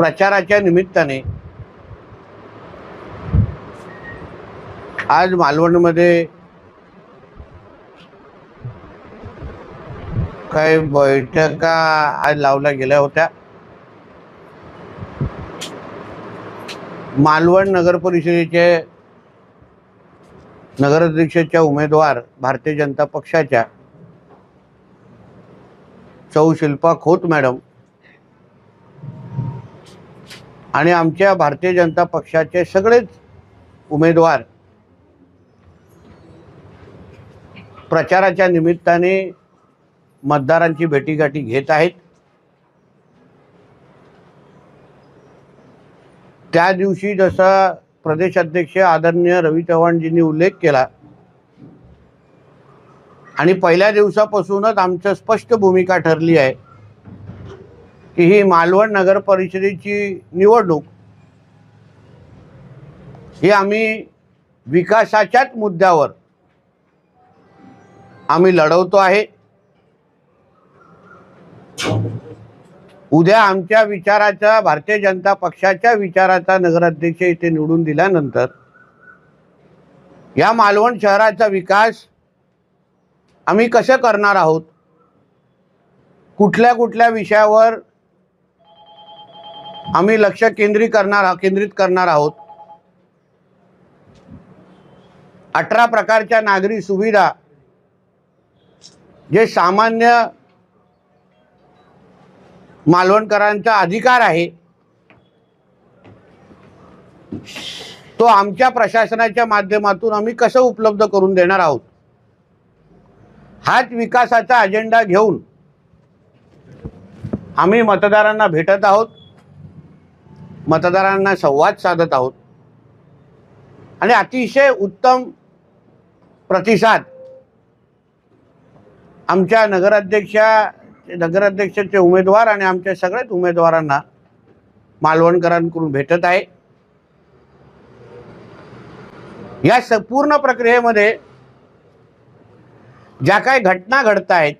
प्रचाराच्या निमित्ताने आज मालवणमध्ये काही बैठका आज लावल्या गेल्या होत्या. मालवण नगर परिषदेचे नगराध्यक्षाच्या उमेदवार भारतीय जनता पक्षाच्या चौ शिल्पा खोत मॅडम आणि आमच्या भारतीय जनता पक्षाचे सगळेच उमेदवार प्रचाराच्या निमित्ताने मतदारांची भेटीगाठी घेत आहेत. त्या दिवशी जसा प्रदेशाध्यक्ष आदरणीय रवी चव्हाणजींनी उल्लेख केला आणि पहिल्या दिवसापासूनच आमचं स्पष्ट भूमिका ठरली आहे. की ही मालवण नगर परिषदेची निवडणूक ही आम्ही विकासाच्याच मुद्द्यावर आम्ही लढवतो आहे. उद्या आमच्या विचाराचा भारतीय जनता पक्षाच्या विचाराचा नगराध्यक्ष इथे निवडून दिल्यानंतर या मालवण शहराचा विकास आम्ही कसं करणार आहोत? कुठल्या कुठल्या विषयावर आम्ही लक्ष केंद्रित करणार केंद्रित करणार आहोत. अठरा प्रकारच्या नागरी सुविधा जे सामान्य मालवणकरांचा अधिकार आहे तो आमच्या प्रशासनाच्या माध्यमातून आम्ही कसं उपलब्ध करून देणार आहोत? हाच विकासाचा अजेंडा घेऊन आम्ही मतदारांना भेटत आहोत. मतदारांना संवाद साधत आहोत. आणि अतिशय उत्तम प्रतिसाद आमच्या नगराध्यक्षा नगराध्यक्षाचे उमेदवार आणि आमच्या सगळ्याच उमेदवारांना मालवणकरांकडून भेटत आहे. या संपूर्ण प्रक्रियेमध्ये ज्या काही घटना घडत आहेत